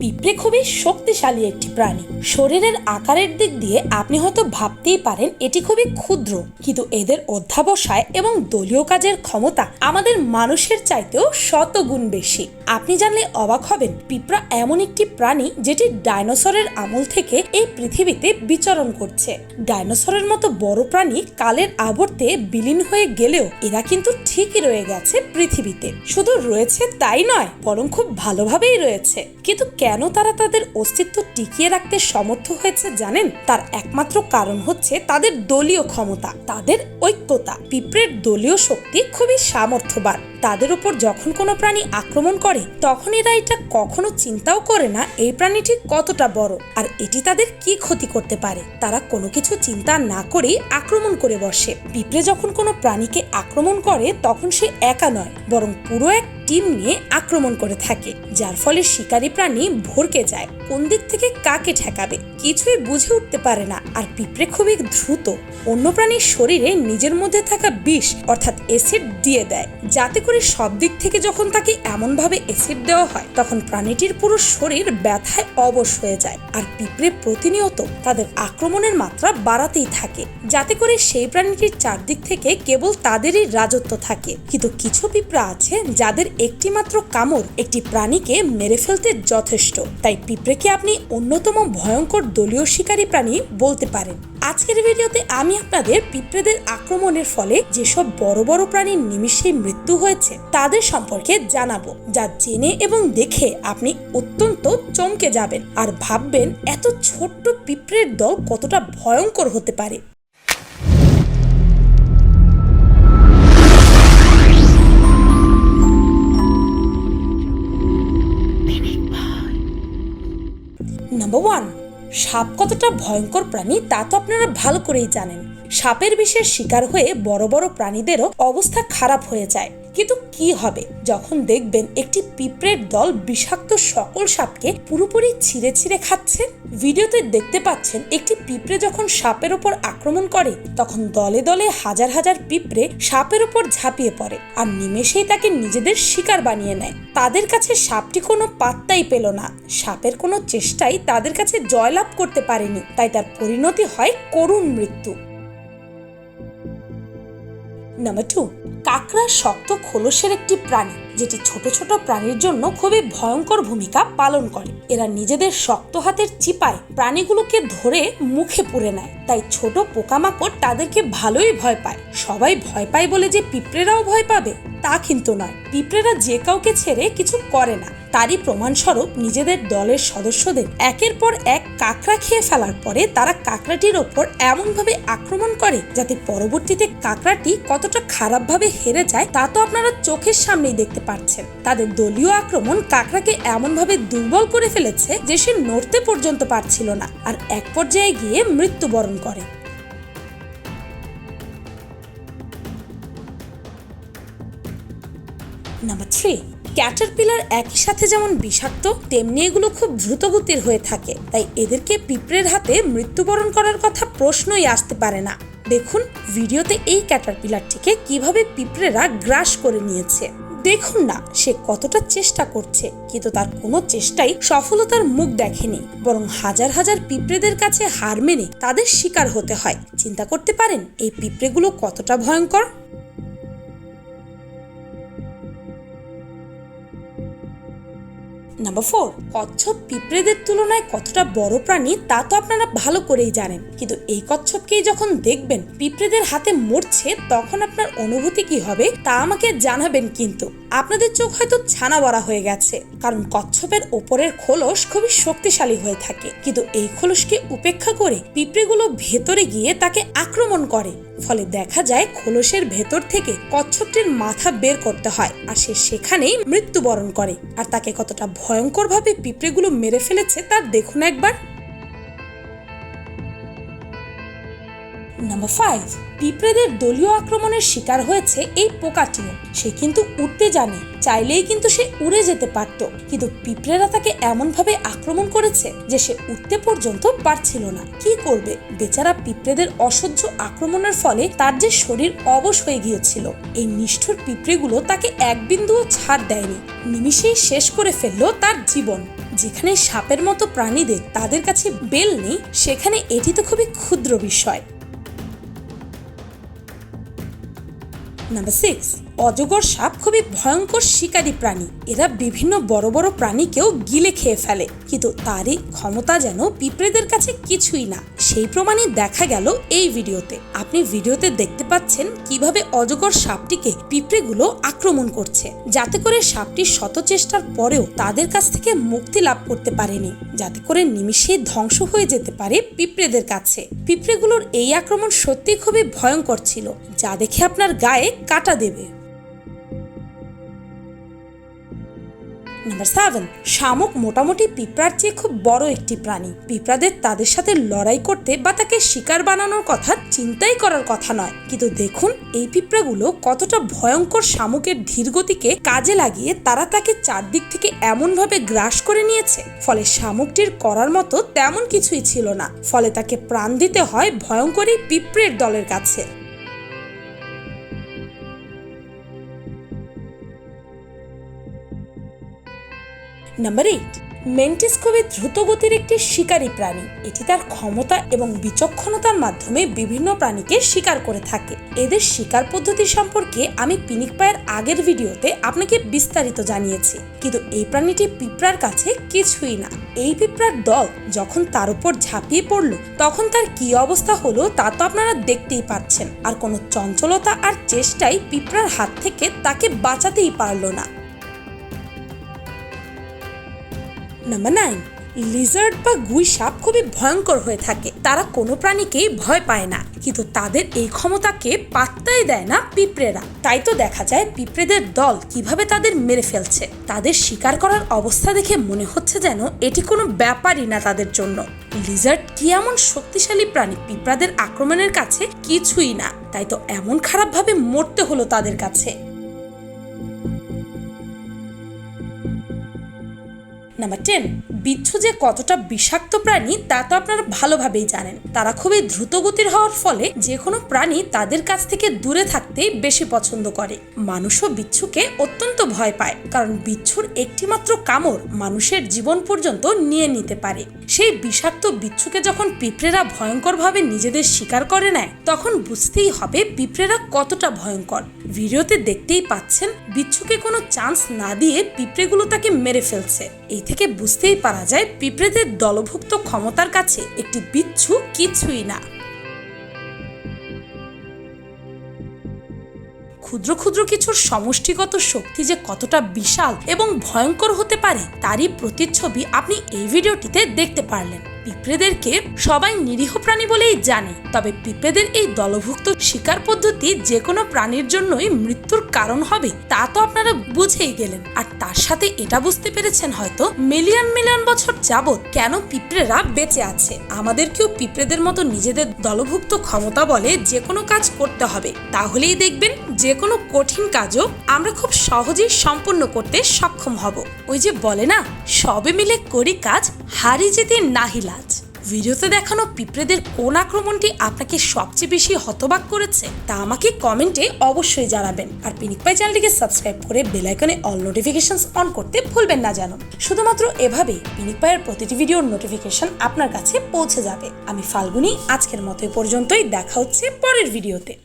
পিঁপড়ে খুবই শক্তিশালী একটি প্রাণী। শরীরের আকারের দিক দিয়ে আপনি হয়তো ভাবতেই পারেন, এটি খুবই ক্ষুদ্র। কিন্তু এদের অধ্যাবসায় এবং দলীয় কাজের ক্ষমতা আমাদের মানুষের চাইতেও শতগুণ বেশি। আপনি জানলে অবাক হবেন, পিঁপড়া এমন একটি প্রাণী যেটি ডাইনোসরের আমল থেকে এই পৃথিবীতে বিচরণ করছে। ডাইনোসরের মতো বড় প্রাণী কালের আবর্তে বিলীন হয়ে গেলেও এরা কিন্তু ঠিকই রয়ে গেছে পৃথিবীতে। শুধু রয়েছে তাই নয়, বরং খুব ভালোভাবেই রয়েছে। কিন্তু কেন তারা তাদের অস্তিত্ব টিকিয়ে রাখতে সমর্থ হয়েছে জানেন? তার একমাত্র কারণ হচ্ছে তাদের দলীয় ক্ষমতা, তাদের ঐক্যতা। পিঁপড়ের দলীয় শক্তি খুবই সামর্থ্যবান। তাদের উপর যখন কোনো প্রাণী আক্রমণ করে তখন এরা এটা কখনো চিন্তাও করে না এই প্রাণীটি কতটা বড়। আর এটি তাদের কি ক্ষতি করতে পারে? তারা কোনো কিছু চিন্তা না করেই আক্রমণ করে বসে। পিঁপড়ে যখন কোনো প্রাণীকে আক্রমণ করে, তখন সে একা নয়, বরং পুরো এক টিম নিয়ে আক্রমণ করে থাকে, যার ফলে শিকারী প্রাণী ভরকে যায়, কোন দিক থেকে কাকে ঠেকাবে কিছুই বুঝে উঠতে পারে না। আর পিঁপড়ে খুবই দ্রুত, অন্য প্রাণীর শরীরে নিজের মধ্যে থাকা বিষ, অর্থাৎ অ্যাসিড দিয়ে দেয়, যাতে করে সব দিক থেকে যখন তাকে এমনভাবে অ্যাসিড দেওয়া হয়, তখন প্রাণীটির পুরো শরীর ব্যথায় অবশ হয়ে যায়। আর পিঁপড়ে প্রতিনিয়ত তাদের আক্রমণের মাত্রা বাড়াতেই থাকে। যাতে করে সেই প্রাণীটির চারদিক থেকে কেবল তাদেরই রাজত্ব থাকে। কিন্তু কিছু পিঁপড়া আছে যাদের একটি মাত্র কামড় একটি প্রাণীকে মেরে ফেলতে যথেষ্ট। তাই পিঁপড়েকে আপনি অন্যতম ভয়ঙ্কর দলীয় শিকারী প্রাণী বলতে পারেন। আজকের ভিডিওতে আমি আপনাদের পিঁপড়েদের আক্রমণের ফলে যেসব বড় বড় প্রাণীর নিমিষেই মৃত্যু হয়েছে তাদের সম্পর্কে জানাব, যা জেনে এবং দেখে আপনি অত্যন্ত চমকে যাবেন আর ভাববেন এত ছোট্ট পিঁপড়ের দল কতটা ভয়ঙ্কর হতে পারে। নাম্বার ওয়ান সাপ কতটা ভয়ঙ্কর প্রাণী তা তো আপনারা ভালো করেই জানেন। সাপের বিষের শিকার হয়ে বড় বড় প্রাণীদেরও অবস্থা খারাপ হয়ে যায়। কিন্তু কি হবে? যখন দেখবেন একটি পিঁপড়ের দল বিষাক্ত সকল সাপকে পুরোপুরি ছিঁড়ে ছিঁড়ে খাচ্ছে, ভিডিওতে দেখতে পাচ্ছেন একটি পিঁপড়ে যখন সাপের ওপর আক্রমণ করে, তখন দলে দলে হাজার হাজার পিঁপড়ে সাপের ওপর ঝাঁপিয়ে পড়ে আর নিমেষেই তাকে নিজেদের শিকার বানিয়ে নেয়। তাদের কাছে সাপটি কোনো পাত্তাই পেল না। সাপের কোনো চেষ্টাই তাদের কাছে জয়লাভ করতে পারেনি। তাই তার পরিণতি হয় করুণ মৃত্যু। নাম্বার টু কাকড়া শক্ত খোলসের একটি প্রাণী, যেটি ছোট ছোট প্রাণীর জন্য খুবই ভয়ঙ্কর ভূমিকা পালন করে। এরা নিজেদের শক্ত হাতের চিপায় প্রাণীগুলোকে ধরে মুখে পুরে নেয়, তাই ছোট পোকামাকড় তাদেরকে ভালোই ভয় পায়। সবাই ভয় পায় বলে যে পিঁপড়েরাও ভয় পাবে, তা কিন্তু নয়। পিঁপড়েরা যে কাউকে ছেড়ে কিছু করে না। তারই প্রমাণস্বরূপ নিজেদের দলের সদস্যদের একের পর এক কাকড়া খেয়ে ফেলার পরে তারা কাকড়াটির ওপর এমনভাবে আক্রমণ করে যাতে পরবর্তীতে কাকড়াটি কতটা খারাপভাবে হেরে যায় তা তো আপনারা চোখের সামনেই দেখতে পাচ্ছেন। তাদের দলীয় আক্রমণ কাকড়াকে এমনভাবে দুর্বল করে ফেলেছে যে সে নড়তে পর্যন্ত পারছিল না আর এক পর্যায়ে গিয়ে মৃত্যুবরণ করে। নাম্বার থ্রি ক্যাটারপিলার একই সাথে যেমন বিষাক্ত, তেমনি এগুলো খুব দ্রুতগতির হয়ে থাকে। তাই এদেরকে পিঁপড়ের হাতে মৃত্যুবরণ করার কথা প্রশ্নই আসতে পারে না। দেখুন ভিডিওতে এই ক্যাটারপিলারটিকে কীভাবে পিঁপড়েরা গ্রাস করে নিয়েছে। দেখুন না, সে কতটা চেষ্টা করছে, কিন্তু তার কোনো চেষ্টাই সফলতার মুখ দেখেনি। বরং হাজার হাজার পিঁপড়েদের কাছে হার মেনে তাদের শিকার হতে হয়। চিন্তা করতে পারেন, এই পিঁপড়েগুলো কতটা ভয়ঙ্কর? নাম্বার ফোর কচ্ছপ পিঁপড়েদের তুলনায় কতটা বড় প্রাণী তা তো আপনারা ভালো করেই জানেন। কিন্তু এই কচ্ছপকেই যখন দেখবেন পিঁপড়েদের হাতে মরছে, তখন আপনার অনুভূতি কি হবে তা আমাকে জানাবেন কিন্তু। আপনাদের চোখ হয়তো ছানা বড়া হয়ে গেছে, কারণ কচ্ছপের ওপরের খোলস খুবই শক্তিশালী হয়ে থাকে। কিন্তু এই খোলসকে উপেক্ষা করে পিঁপড়েগুলো ভেতরে গিয়ে তাকে আক্রমণ করে। ফলে দেখা যায় খোলসের ভেতর থেকে কচ্ছপটির মাথা বের করতে হয়, আর সে সেখানেই মৃত্যুবরণ করে, আর তাকে কতটা ভয়ঙ্করভাবে পিঁপড়েগুলো মেরে ফেলেছে তা দেখুন একবার। নাম্বার ফাইভ পিঁপড়েদের দলীয় আক্রমণের শিকার হয়েছে এই পোকাটিও সে কিন্তু উঠতে জানে, চাইলেই কিন্তু সে উড়ে যেতে পারত। কিন্তু পিঁপড়েরা তাকে এমনভাবে আক্রমণ করেছে যে সে উঠতে পর্যন্ত পারছিল না। কি করবে? বেচারা পিঁপড়েদের অসহ্য আক্রমণের ফলে তার যে শরীর অবশ হয়ে গিয়েছিল। এই নিষ্ঠুর পিঁপড়েগুলো তাকে এক বিন্দুও ছাড় দেয়নি। নিমিষেই শেষ করে ফেলল তার জীবন। যেখানে সাপের মতো প্রাণীদের তাদের কাছে বেল নেই, সেখানে এটি তো খুবই ক্ষুদ্র বিষয়। নাম্বার সিক্স অজগর সাপ খুবই ভয়ঙ্কর শিকারী প্রাণী। এরা বিভিন্ন বড় বড় প্রাণীকেও গিলে খেয়ে ফেলে। কিন্তু তারই ক্ষমতা যেন পিঁপড়েদের কাছে কিছুই না। সেই প্রমাণই দেখা গেল এই ভিডিওতে। আপনি ভিডিওতে দেখতে পাচ্ছেন কীভাবে অজগর সাপটিকে পিঁপড়েগুলো আক্রমণ করছে। যাতে করে সাপটি শত চেষ্টার পরেও তাদের কাছ থেকে মুক্তি লাভ করতে পারেনি। যাতে করে নিমিষেই ধ্বংস হয়ে যেতে পারে পিঁপড়েদের কাছে। পিঁপড়েগুলোর এই আক্রমণ সত্যি খুবই ভয়ঙ্কর ছিল, যা দেখে আপনার গায়ে কাটা দেবে। নাম্বার সেভেন শামুক মোটামুটি পিঁপড়ার চেয়ে খুব বড় একটি প্রাণী। পিঁপড়াদের তাদের সাথে লড়াই করতে বা তাকে শিকার বানানোর কথা চিন্তাই করার কথা নয়। কিন্তু দেখুন, এই পিঁপড়াগুলো কতটা ভয়ঙ্কর শামুকের ধীরগতিকে কাজে লাগিয়ে তারা তাকে চারদিক থেকে এমনভাবে গ্রাস করে নিয়েছে। ফলে শামুকটির করার মতো তেমন কিছুই ছিল না। ফলে তাকে প্রাণ দিতে হয় ভয়ঙ্কর পিঁপড়ের দলের কাছে। নাম্বার এইট মেন্টিস খুবই দ্রুতগতির একটি শিকারী প্রাণী। এটি তার ক্ষমতা এবং বিচক্ষণতার মাধ্যমে বিভিন্ন প্রাণীকে শিকার করে থাকে। এদের শিকার পদ্ধতি সম্পর্কে আমি পিনিক পায়ের আগের ভিডিওতে আপনাকে বিস্তারিত জানিয়েছি। কিন্তু এই প্রাণীটি পিঁপড়ার কাছে কিছুই না। এই পিঁপড়ার দল যখন তার উপর ঝাঁপিয়ে পড়ল, তখন তার কি অবস্থা হলো তা তো আপনারা দেখতেই পাচ্ছেন। আর কোনো চঞ্চলতা আর চেষ্টাই পিঁপড়ার হাত থেকে তাকে বাঁচাতেই পারল না। নাম্বার নাইন লিজার্ড বা গুই সাপ খুবই ভয়ঙ্কর হয়ে থাকে। তারা কোনো প্রাণীকেই ভয় পায় না, কিন্তু তাদের এই ক্ষমতাকে পাত্তাই দেয় না পিঁপড়েরা। তাই তো দেখা যায় পিঁপড়েদের দল কীভাবে তাদের মেরে ফেলছে। তাদের শিকার করার অবস্থা দেখে মনে হচ্ছে যেন এটি কোনো ব্যাপারই না তাদের জন্য। লিজার্ড কি এমন শক্তিশালী প্রাণী? পিঁপড়াদের আক্রমণের কাছে কিছুই না। তাই তো এমন খারাপভাবে মরতে হলো তাদের কাছে। নাম্বার টেন বিচ্ছু যে কতটা বিষাক্ত প্রাণী, তা তো আপনারা ভালোভাবেই জানেন। তারা খুবই দ্রুতগতির হওয়ার ফলে যে কোনো প্রাণী তাদের কাছ থেকে দূরে থাকতেই বেশি পছন্দ করে। মানুষও বিচ্ছুকে অত্যন্ত ভয় পায়, কারণ বিচ্ছুর একটিমাত্র কামড় মানুষের জীবন পর্যন্ত নিয়ে নিতে পারে। সেই বিষাক্ত বিচ্ছুকে যখন পিঁপড়েরা ভয়ঙ্করভাবে নিজেদের শিকার করে নেয়, তখন বুঝতেই হবে পিঁপড়েরা কতটা ভয়ঙ্কর। ভিডিওতে দেখতেই পাচ্ছেন, বিচ্ছুকে কোনো চান্স না দিয়ে পিঁপড়েগুলো তাকে মেরে ফেলছে। এই থেকে বুঝতেই পারা যায় পিঁপড়েদের দলভুক্ত ক্ষমতার কাছে একটি বিচ্ছু কিছুই না। ক্ষুদ্র ক্ষুদ্র কিছুর সমষ্টিগত শক্তি যে কতটা বিশাল এবং ভয়ঙ্কর হতে পারে, তারই প্রতিচ্ছবি আপনি এই ভিডিওটিতে দেখতে পারলেন। পিঁপড়েদেরকে সবাই নিরীহ প্রাণী বলেই জানে, তবে পিঁপড়েদের এই দলভুক্ত শিকার পদ্ধতি যে কোনো প্রাণীর জন্যই মৃত্যুর কারণ হবে, তা তো আপনারা বুঝেই গেলেন। আর তার সাথে এটা বুঝতে পেরেছেন হয়তো? মিলিয়ন মিলিয়ন বছর যাবৎ কেন পিঁপড়েরা বেঁচে আছে? আমাদেরকেও পিঁপড়েদের মতো নিজেদের দলভুক্ত ক্ষমতা বলে যে কোনো কাজ করতে হবে। তাহলেই দেখবেন যে কোনো কঠিন কাজও আমরা খুব সহজেই সম্পন্ন করতে সক্ষম হব। ওই যে বলে না, সবে মিলে করি কাজ, হারি যেতে নাহি লাজ। ভিডিওতে দেখানো পিঁপড়েদের কোন আক্রমণটি আপনাকে সবচেয়ে বেশি হতবাক করেছে, তা আমাকে কমেন্টে অবশ্যই জানাবেন। আর পিনিক পাই চ্যানেলটিকে সাবস্ক্রাইব করে বেল আইকনে অল নোটিফিকেশন অন করতে ভুলবেন না জানো শুধুমাত্র এভাবে পিনিক পায়ের প্রতিটি ভিডিওর নোটিফিকেশন আপনার কাছে পৌঁছে যাবে। আমি ফাল্গুনি, আজকের মতো পর্যন্তই, দেখা হচ্ছে পরের ভিডিওতে।